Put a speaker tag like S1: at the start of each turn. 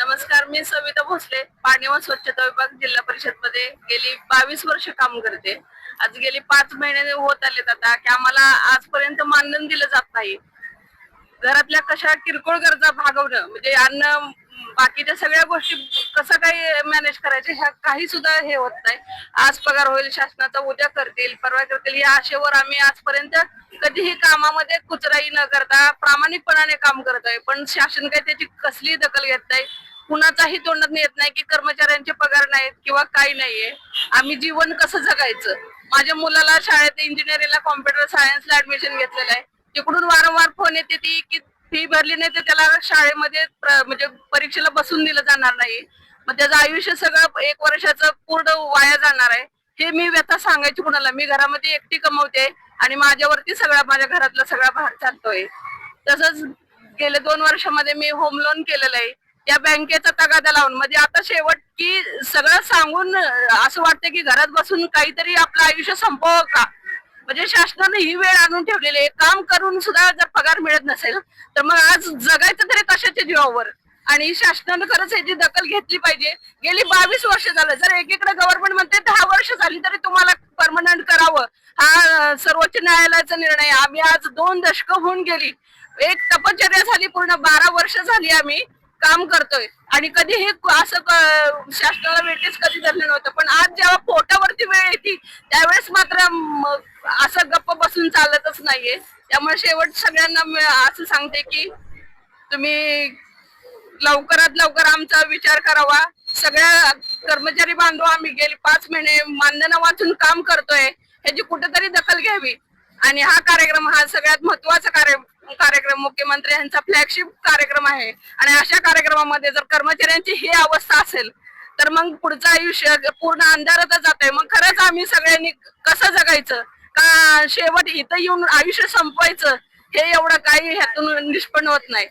S1: नमस्कार मी सविता भोसले पाणी व स्वच्छता विभाग जिल्हा परिषदमध्ये गेली बावीस वर्ष काम करते. आज गेली पाच महिने होत आलेत आता की आम्हाला आजपर्यंत मानधन दिलं जात नाही. घरातल्या कशा किरकोळ गरजा भागवणं म्हणजे अन्न बाकीच्या सगळ्या गोष्टी कसं काही मॅनेज करायचे ह्या काही सुद्धा हे होत नाही. आज पगार होईल शासनाचा उद्या करतील परवा करतील या आशेवर आम्ही आजपर्यंत कधीही कामामध्ये कुचराई न करता प्रामाणिकपणाने काम करत आहे पण शासन काही त्याची कसली दखल घेत नाही. कुणाचाही तोंडात येत नाही की कर्मचाऱ्यांचे पगार नाहीत किंवा काही नाहीये. आम्ही जीवन कसं जगायचं? माझ्या मुलाला शाळेत इंजिनिअरिंगला कॉम्प्युटर सायन्सला ऍडमिशन घेतलेलं आहे. तिकडून वारंवार फोन येते ती की फी भरली नाही तर त्याला शाळेमध्ये म्हणजे परीक्षेला बसून दिलं जाणार नाही. मग त्याचं आयुष्य सगळं एक वर्षाचं पूर्ण वाया जाणार आहे. हे मी व्यथा सांगायची कुणाला? मी घरामध्ये एकटी कमवते आणि माझ्यावरती सगळा माझ्या घरातला सगळा भार चालतोय. तसंच गेले दोन वर्षामध्ये मी होम लोन केलेलं आहे. त्या बँकेचा तगादा लावून. म्हणजे आता शेवट की सगळं सांगून असं वाटतं की घरात बसून काहीतरी आपलं आयुष्य संपवावं का? म्हणजे शासनाने ही वेळ आणून ठेवलेली आहे. काम करून सुद्धा जर पगार मिळत नसेल तर मग आज जगायचं तरी कशाच्या जीवावर? आणि शासनानं खरंच याची दखल घेतली पाहिजे. गेली बावीस वर्ष झालं. जर एकीकडे गव्हर्नमेंट म्हणते दहा वर्ष झाली तरी तुम्हाला परमनंट करावं. हा सर्वोच्च न्यायालयाचा निर्णय. आम्ही आज दोन दशकं होऊन गेली. एक तपश्चर्या झाली पूर्ण. बारा वर्ष झाली आम्ही. काम करतोय. आणि कधी हे असं शासनाला वेटीस कधी धरलं नव्हतं. पण आज जेव्हा पोटावरती वेळ येते त्यावेळेस मात्र असं गप्प बसून चालतच नाहीये. त्यामुळे शेवट सगळ्यांना असं सांगते की तुम्ही लवकरात लवकर आमचा विचार करावा. सगळ्या कर्मचारी बांधव आम्ही गेले पाच महिने मानधना वाचून काम करतोय. ह्याची कुठेतरी दखल घ्यावी. आणि हा कार्यक्रम हा सगळ्यात महत्त्वाचा कार्य कार्यक्रम मुख्यमंत्री यांचा फ्लॅगशिप कार्यक्रम आहे. आणि अशा कार्यक्रमामध्ये जर कर्मचाऱ्यांची ही अवस्था असेल तर मग पुढचं आयुष्य पूर्ण अंधारातच जात आहे मग खरंच आम्ही सगळ्यांनी कसं जगायचं? का शेवट इथं येऊन आयुष्य संपवायचं? हे एवढं काही ह्यातून निष्पन्न होत नाही.